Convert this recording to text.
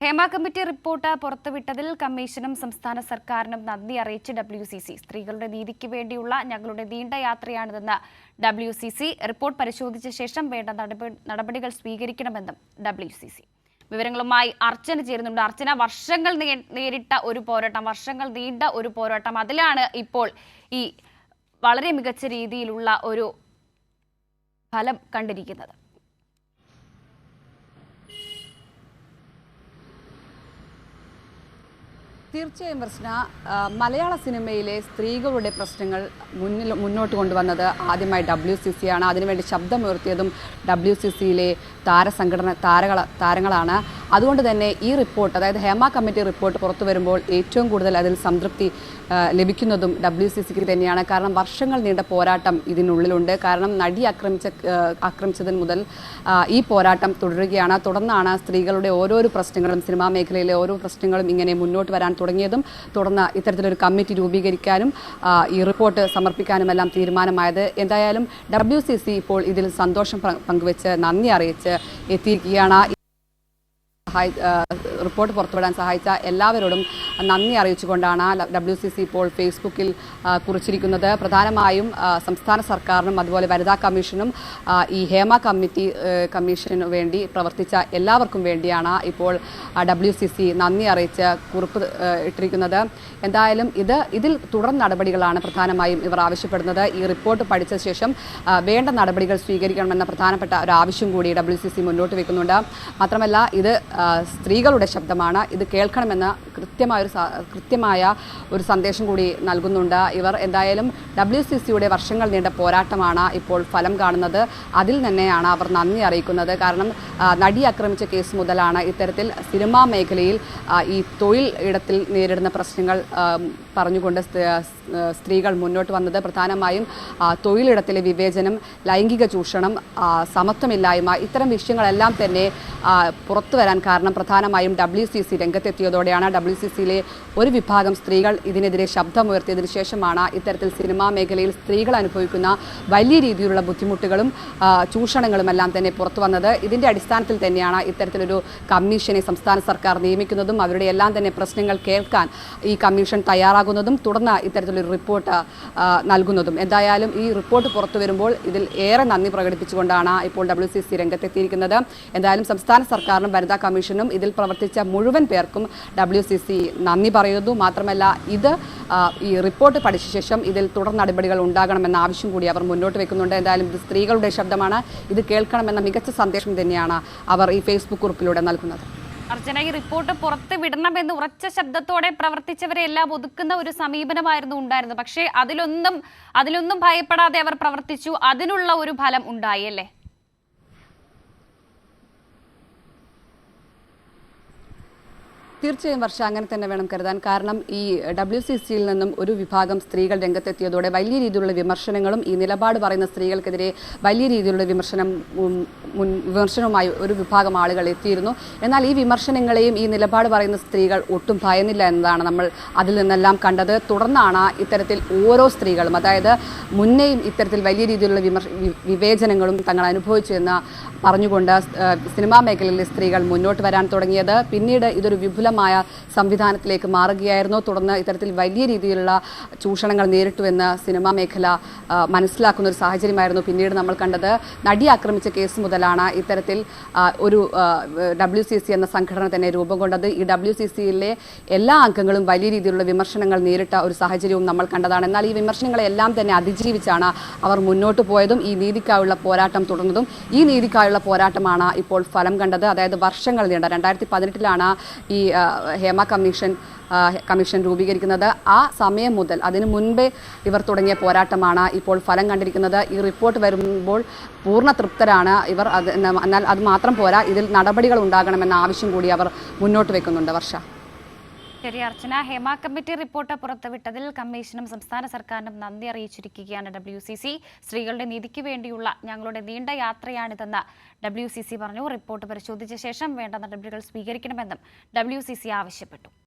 Hema committee report പുറത്തുവിട്ടതിൽ കമ്മീഷനും സംസ്ഥാന സർക്കാരിനും നന്ദി അറിയിച്ച് ഡബ്ല്യു സി സി സ്ത്രീകളുടെ നീതിക്ക് വേണ്ടിയുള്ള ഞങ്ങളുടെ നീണ്ട യാത്രയാണിതെന്ന് ഡബ്ല്യു സി സി റിപ്പോർട്ട് പരിശോധിച്ച ശേഷം വേണ്ട നടപടികൾ സ്വീകരിക്കണമെന്നും ഡബ്ല്യു സി സി വിവരങ്ങളുമായി അർച്ചന ചേരുന്നുണ്ട്. അർച്ചന വർഷങ്ങൾ നേരിട്ട ഒരു പോരാട്ടം വർഷങ്ങൾ നീണ്ട ഒരു പോരാട്ടം. അതിലാണ് ഇപ്പോൾ ഈ വളരെ മികച്ച രീതിയിലുള്ള ഒരു ഫലം കണ്ടിരിക്കുന്നത്. തീർച്ചയായും പ്രശ്ന മലയാള സിനിമയിലെ സ്ത്രീകളുടെ പ്രശ്നങ്ങൾ മുന്നിൽ മുന്നോട്ട് കൊണ്ടുവന്നത് ആദ്യമായി ഡബ്ല്യു സി സി ആണ്. അതിനുവേണ്ടി ശബ്ദമുയർത്തിയതും ഡബ്ല്യു സി സിയിലെ താരസംഘടന താരങ്ങള താരങ്ങളാണ്. അതുകൊണ്ട് തന്നെ ഈ റിപ്പോർട്ട് അതായത് ഹേമ കമ്മിറ്റി റിപ്പോർട്ട് പുറത്തു വരുമ്പോൾ ഏറ്റവും കൂടുതൽ അതിൽ സംതൃപ്തി ലഭിക്കുന്നതും ഡബ്ല്യു സി സിക്ക് തന്നെയാണ്. കാരണം വർഷങ്ങൾ നീണ്ട പോരാട്ടം ഇതിനുള്ളിലുണ്ട്. കാരണം നടി ആക്രമിച്ച ആക്രമിച്ചതിന് മുതൽ ഈ പോരാട്ടം തുടരുകയാണ്. തുടർന്നാണ് സ്ത്രീകളുടെ ഓരോരോ പ്രശ്നങ്ങളും സിനിമാ മേഖലയിലെ ഓരോ പ്രശ്നങ്ങളും ഇങ്ങനെ മുന്നോട്ട് വരാൻ തുടങ്ങിയതും തുടർന്ന് ഇത്തരത്തിലൊരു കമ്മിറ്റി രൂപീകരിക്കാനും ഈ റിപ്പോർട്ട് സമർപ്പിക്കാനുമെല്ലാം തീരുമാനമായത്. എന്തായാലും ഡബ്ല്യു ഇപ്പോൾ ഇതിൽ സന്തോഷം പങ്കുവെച്ച് നന്ദി അറിയിച്ച് എത്തിയിരിക്കുകയാണ്. സഹായി റിപ്പോർട്ട് പുറത്തുവിടാൻ സഹായിച്ച എല്ലാവരോടും നന്ദി അറിയിച്ചുകൊണ്ടാണ് ഡബ്ല്യു സി സി ഇപ്പോൾ ഫേസ്ബുക്കിൽ കുറിച്ചിരിക്കുന്നത്. പ്രധാനമായും സംസ്ഥാന സർക്കാരിനും അതുപോലെ വനിതാ കമ്മീഷനും ഈ ഹേമ കമ്മിറ്റി കമ്മീഷനു വേണ്ടി പ്രവർത്തിച്ച എല്ലാവർക്കും വേണ്ടിയാണ് ഇപ്പോൾ ഡബ്ല്യു സി സി നന്ദി അറിയിച്ച് കുറിപ്പ് ഇട്ടിരിക്കുന്നത്. എന്തായാലും ഇത് ഇതിൽ തുടർ നടപടികളാണ് പ്രധാനമായും ഇവർ ആവശ്യപ്പെടുന്നത്. ഈ റിപ്പോർട്ട് പഠിച്ച ശേഷം വേണ്ട നടപടികൾ സ്വീകരിക്കണമെന്ന പ്രധാനപ്പെട്ട ഒരു ആവശ്യം കൂടി ഡബ്ല്യു സി സി മുന്നോട്ട് വെക്കുന്നുണ്ട്. മാത്രമല്ല ഇത് സ്ത്രീകളുടെ ശബ്ദമാണ്. ഇത് കേൾക്കണമെന്ന കൃത്യമായ ഒരു കൃത്യമായ ഒരു സന്ദേശം കൂടി നൽകുന്നുണ്ട്. ഇവർ എന്തായാലും ഡബ്ല്യു സി സിയുടെ വർഷങ്ങൾ നീണ്ട പോരാട്ടമാണ് ഇപ്പോൾ ഫലം കാണുന്നത്. അതിൽ തന്നെയാണ് അവർ നന്ദി അറിയിക്കുന്നത്. കാരണം നടി ആക്രമിച്ച കേസ് മുതലാണ് ഇത്തരത്തിൽ സിനിമാ മേഖലയിൽ ഈ തൊഴിൽ ഇടത്തിൽ നേരിടുന്ന പ്രശ്നങ്ങൾ പറഞ്ഞുകൊണ്ട് സ്ത്രീകൾ മുന്നോട്ട് വന്നത്. പ്രധാനമായും തൊഴിലിടത്തിലെ വിവേചനം ലൈംഗിക ചൂഷണം സമത്വമില്ലായ്മ ഇത്തരം വിഷയങ്ങളെല്ലാം തന്നെ പുറത്തു വരാൻ കാരണം പ്രധാനമായും ഡബ്ല്യു സി സി രംഗത്തെത്തിയതോടെയാണ് ഡബ്ല്യു സി സിയിലെ ഒരു വിഭാഗം സ്ത്രീകൾ ഇതിനെതിരെ ശബ്ദമുയർത്തിയതിനു ശേഷമാണ് ഇത്തരത്തിൽ സിനിമാ മേഖലയിൽ സ്ത്രീകൾ അനുഭവിക്കുന്ന വലിയ രീതിയിലുള്ള ബുദ്ധിമുട്ടുകളും ചൂഷണങ്ങളുമെല്ലാം തന്നെ പുറത്തു വന്നത്. ഇതിന്റെ അടിസ്ഥാനത്തിൽ തന്നെയാണ് ഇത്തരത്തിലൊരു കമ്മീഷനെ സംസ്ഥാന സർക്കാർ നിയമിക്കുന്നതും അവരുടെ എല്ലാം തന്നെ പ്രശ്നങ്ങൾ കേൾക്കാൻ ഈ കമ്മീഷൻ തയ്യാറാകുന്നതും തുടർന്ന് ഇത്തരത്തിലൊരു റിപ്പോർട്ട് നൽകുന്നതും. എന്തായാലും ഈ റിപ്പോർട്ട് പുറത്തു വരുമ്പോൾ ഇതിൽ ഏറെ നന്ദി പ്രകടിപ്പിച്ചുകൊണ്ടാണ് ഇപ്പോൾ ഡബ്ല്യു സി സി രംഗത്തെത്തിയിരിക്കുന്നത്. എന്തായാലും സംസ്ഥാന സർക്കാരിനും വനിതാ കമ്മീഷനും ഇതിൽ പ്രവർത്തിച്ച മുഴുവൻ പേർക്കും ഡബ്ല്യു സി സി നന്ദി പറയുന്നു. മാത്രമല്ല ഇത് ഈ റിപ്പോർട്ട് പഠിച്ച ശേഷം ഇതിൽ തുടർ നടപടികൾ ഉണ്ടാകണമെന്ന ആവശ്യം കൂടി അവർ മുന്നോട്ട് വെക്കുന്നുണ്ട്. എന്തായാലും ഇത് സ്ത്രീകളുടെ ശബ്ദമാണ്. ഇത് കേൾക്കണമെന്ന മികച്ച സന്ദേശം തന്നെയാണ് അവർ ഈ ഫേസ്ബുക്ക് കുറിപ്പിലൂടെ നൽകുന്നത്. അർച്ചന ഈ റിപ്പോർട്ട് പുറത്ത് വിടണമെന്ന് ഉറച്ച ശബ്ദത്തോടെ പ്രവർത്തിച്ചവരെ എല്ലാം ഒതുക്കുന്ന ഒരു സമീപനമായിരുന്നു ഉണ്ടായിരുന്നത്. പക്ഷേ അതിലൊന്നും അതിലൊന്നും ഭയപ്പെടാതെ അവർ പ്രവർത്തിച്ചു. അതിനുള്ള ഒരു ഫലം ഉണ്ടായി അല്ലേ? തീർച്ചയായും വർഷം അങ്ങനെ തന്നെ വേണം കരുതാൻ. കാരണം ഈ ഡബ്ല്യു സി സിയിൽ നിന്നും ഒരു വിഭാഗം സ്ത്രീകൾ രംഗത്തെത്തിയതോടെ വലിയ രീതിയിലുള്ള വിമർശനങ്ങളും ഈ നിലപാട് പറയുന്ന സ്ത്രീകൾക്കെതിരെ വലിയ രീതിയിലുള്ള വിമർശനം മുൻ വിമർശനവുമായി ഒരു വിഭാഗം ആളുകൾ എത്തിയിരുന്നു. എന്നാൽ ഈ വിമർശനങ്ങളെയും ഈ നിലപാട് പറയുന്ന സ്ത്രീകൾ ഒട്ടും ഭയന്നില്ല എന്നതാണ് നമ്മൾ അതിൽ നിന്നെല്ലാം കണ്ടത്. തുടർന്നാണ് ഇത്തരത്തിൽ ഓരോ സ്ത്രീകളും അതായത് മുന്നേയും ഇത്തരത്തിൽ വലിയ രീതിയിലുള്ള വിമർശ വിവേചനങ്ങളും തങ്ങൾ അനുഭവിച്ചു എന്ന് പറഞ്ഞുകൊണ്ട് സിനിമാ മേഖലയിലെ സ്ത്രീകൾ മുന്നോട്ട് വരാൻ തുടങ്ങിയത്. പിന്നീട് ഇതൊരു വിപുലമായ സംവിധാനത്തിലേക്ക് മാറുകയായിരുന്നു. തുടർന്ന് ഇത്തരത്തിൽ വലിയ രീതിയിലുള്ള ചൂഷണങ്ങൾ നേരിട്ടുവെന്ന് സിനിമാ മേഖല മനസ്സിലാക്കുന്ന ഒരു സാഹചര്യമായിരുന്നു പിന്നീട് നമ്മൾ കണ്ടത്. നടി ആക്രമിച്ച കേസ് മുതലാണ് ഇത്തരത്തിൽ ഒരു ഡബ്ല്യു സി സി എന്ന സംഘടന തന്നെ രൂപം കൊണ്ടത്. ഈ ഡബ്ല്യു സി സിയിലെ എല്ലാ അംഗങ്ങളും വലിയ രീതിയിലുള്ള വിമർശനങ്ങൾ നേരിട്ട ഒരു സാഹചര്യവും നമ്മൾ കണ്ടതാണ്. എന്നാൽ ഈ വിമർശനങ്ങളെല്ലാം തന്നെ അതിജീവിച്ചാണ് അവർ മുന്നോട്ട് പോയതും ഈ നീതിക്കായുള്ള പോരാട്ടം തുടർന്നതും. ഈ നീതിക്കായുള്ള പോരാട്ടമാണ് ഇപ്പോൾ ഫലം കണ്ടത്. അതായത് വർഷങ്ങൾ നീണ്ട രണ്ടായിരത്തി പതിനെട്ടിലാണ് ഈ ഹേമ കമ്മീഷൻ കമ്മീഷൻ രൂപീകരിക്കുന്നത് ആ സമയം മുതൽ അതിനു മുൻപേ ഇവർ തുടങ്ങിയ പോരാട്ടമാണ് ഇപ്പോൾ ഫലം കണ്ടിരിക്കുന്നത്. ഈ റിപ്പോർട്ട് വരുമ്പോൾ പൂർണ തൃപ്തരാണ് ഇവർ. അത് എന്നാൽ അത് മാത്രം പോരാ ഇതിൽ നടപടികൾ ഉണ്ടാകണമെന്ന ആവശ്യം കൂടി അവർ മുന്നോട്ട് വെക്കുന്നുണ്ട്. വർഷ. ശരി അർച്ചന. ഹേമ കമ്മിറ്റി റിപ്പോർട്ട് പുറത്തുവിട്ടതിൽ കമ്മീഷനും സംസ്ഥാന സർക്കാരിനും നന്ദി അറിയിച്ചിരിക്കുകയാണ് ഡബ്ല്യു സി സി സ്ത്രീകളുടെ നീതിക്ക് വേണ്ടിയുള്ള ഞങ്ങളുടെ നീണ്ട യാത്രയാണിതെന്ന് ഡബ്ല്യു സി സി പറഞ്ഞു. റിപ്പോർട്ട് പരിശോധിച്ച ശേഷം വേണ്ട നടപടികൾ സ്വീകരിക്കണമെന്നും ഡബ്ല്യു സി സി ആവശ്യപ്പെട്ടു.